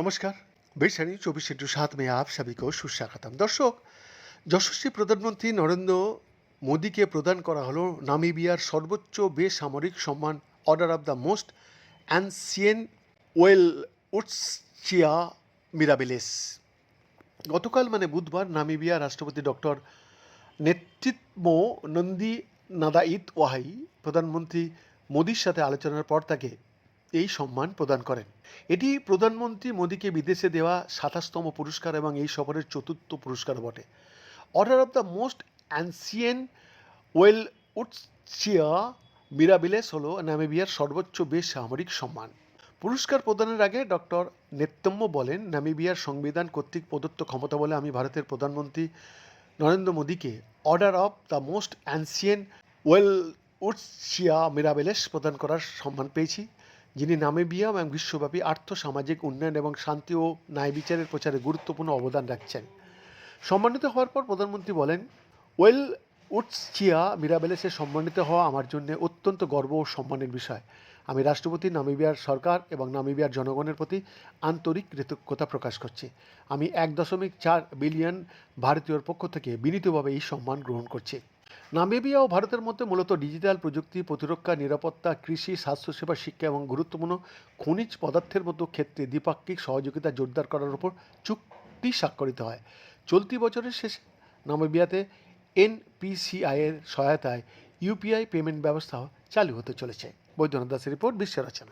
নমস্কার। বেশানি চব্বিশ ইন্টু সাত মে আপ সাবিক সুস্বাগতম। দর্শক, যশস্বী প্রধানমন্ত্রী নরেন্দ্র মোদীকে প্রদান করা হলো নামিবিয়ার সর্বোচ্চ বেসামরিক সম্মান order of the most ancient Welwitschia mirabilis গতকাল মানে বুধবার নামিবিয়া রাষ্ট্রপতি ডক্টর নেতৃত্ব নন্দী নাদাইত ওয়াহাই, প্রধানমন্ত্রী মোদির সাথে আলোচনার পর তাকে এই সম্মান প্রদান করেন। এটি প্রধানমন্ত্রী মোদীকে বিদেশে দেওয়া সাতাশতম পুরস্কার এবং এই সফরের চতুর্থ পুরস্কার বটে। Order of the most ancient Welwitschia mirabilis হল নামিবিয়ার সর্বোচ্চ বেসামরিক সম্মান। পুরস্কার প্রদানের আগে ডক্টর নেত্তম্য বলেন, নামিবিয়ার সংবিধান কর্তৃক প্রদত্ত ক্ষমতা বলে আমি ভারতের প্রধানমন্ত্রী নরেন্দ্র মোদীকে order of the most ancient Welwitschia mirabilis প্রদান করার সম্মান পেয়েছি। যিনি নামিবিয়া এবং বিশ্বব্যাপী আর্থ সামাজিক উন্নয়ন এবং শান্তি ও ন্যায় বিচারের প্রচারে গুরুত্বপূর্ণ অবদান রাখছেন। সম্মানিত হওয়ার পর প্রধানমন্ত্রী বলেন, ওয়েল উৎসিয়া মিরাবেলেসে সম্মানিত হওয়া আমার জন্য অত্যন্ত গর্ব ও সম্মানের বিষয়। আমি রাষ্ট্রপতি, নামিবিয়ার সরকার এবং নামিবিয়ার জনগণের প্রতি আন্তরিক কৃতজ্ঞতা প্রকাশ করছি। আমি এক দশমিক চার বিলিয়ন ভারতীয়র পক্ষ থেকে বিনীতভাবে এই সম্মান গ্রহণ করছি। নামিবিয়া ও ভারতের মধ্যে মূলত ডিজিটাল প্রযুক্তি, প্রতিরক্ষা, নিরাপত্তা, কৃষি, স্বাস্থ্যসেবা, শিক্ষা এবং গুরুত্বপূর্ণ খনিজ পদার্থের মতো ক্ষেত্রে দ্বিপাক্ষিক সহযোগিতা জোরদার করার উপর চুক্তি স্বাক্ষরিত হয়। চলতি বছরের শেষে নামিবিয়াতে এনপিসিআই এর সহায়তায় ইউপিআই পেমেন্ট ব্যবস্থা চালু হতে চলেছে। বৈদ্যনাথ দাসের রিপোর্ট, বিশ্ব রচনা।